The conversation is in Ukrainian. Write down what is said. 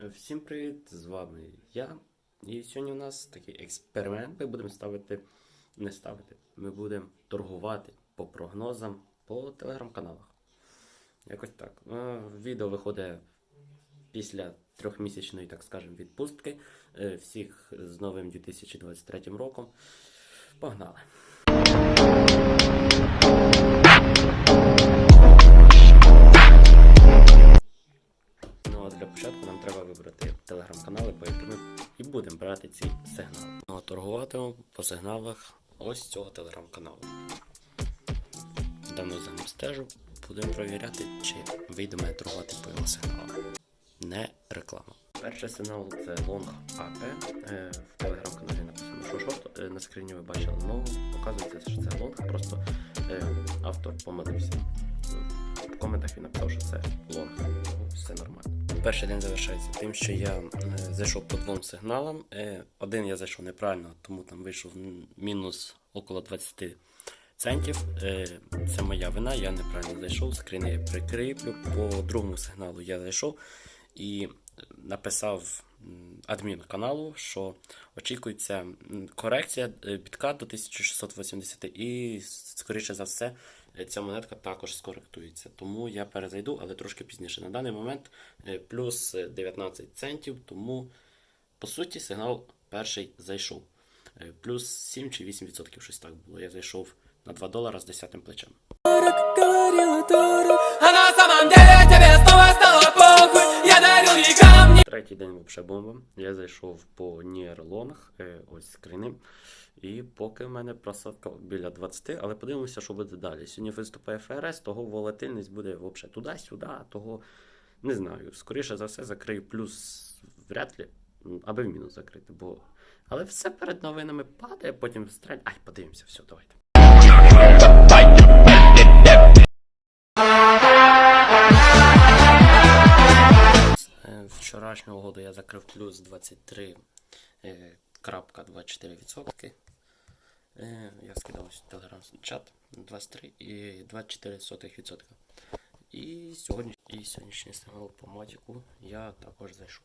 Всім привіт! З вами я. І сьогодні у нас такий експеримент. Ми будемо ставити, не ставити, ми будемо торгувати по прогнозам по телеграм-каналах. Якось так. Е, Відео виходить після трьохмісячної, так скажемо, відпустки. Е, Всіх з новим 2023 роком. Погнали! Телеграм-канали, по ми і будемо брати ці сигнали. Ну а торгуватимемо по сигналах ось цього телеграм-каналу. Давно за ним стежу, будемо перевіряти, чи вийде мене торгувати по його сигналах. Не реклама. Перший сигнал це Long AP. Е, в телеграм-каналі написано, що шорт. Е, на скріні ви бачили нову. Показується, що це Long, просто е, автор помилився. В коментах він написав, що це Long. Ну, Все нормально. Перший день завершається тим, що я е, зайшов по двом сигналам. Е, один я зайшов неправильно, тому там вийшов мінус около 20 центів. Е, це моя вина, я неправильно зайшов, скріни я прикріплю. По другому сигналу я зайшов і написав адмін каналу, що очікується корекція е, бітка до 1680 і, скоріше за все, е, ця монетка також скоректується. Тому я перезайду, але трошки пізніше. На даний момент е, плюс е, 19 центів, тому по суті сигнал перший зайшов. Е, Плюс 7 чи 8% щось так було. Я зайшов на 2 долара з 10 плечем. Вообще бомба. Я зайшов по Ніерлонг, е, ось скріни. І поки в мене просадка біля 20, але подивимося, що буде далі. Сьогодні виступає ФРС, того волатильність буде взагалі туди-сюди, того не знаю. Скоріше за все, закрию плюс вряд ли, аби в мінус закрити. Бо... Але все перед новинами падає, потім стрель. Ай, подивимося, все, давайте. Е, Вчорашнього году я закрив плюс 23,24%. Е, Я скидав ось телеграм чат 23 і 24%. І сьогодні і сьогоднішній сигнал по матіку я також зайшов.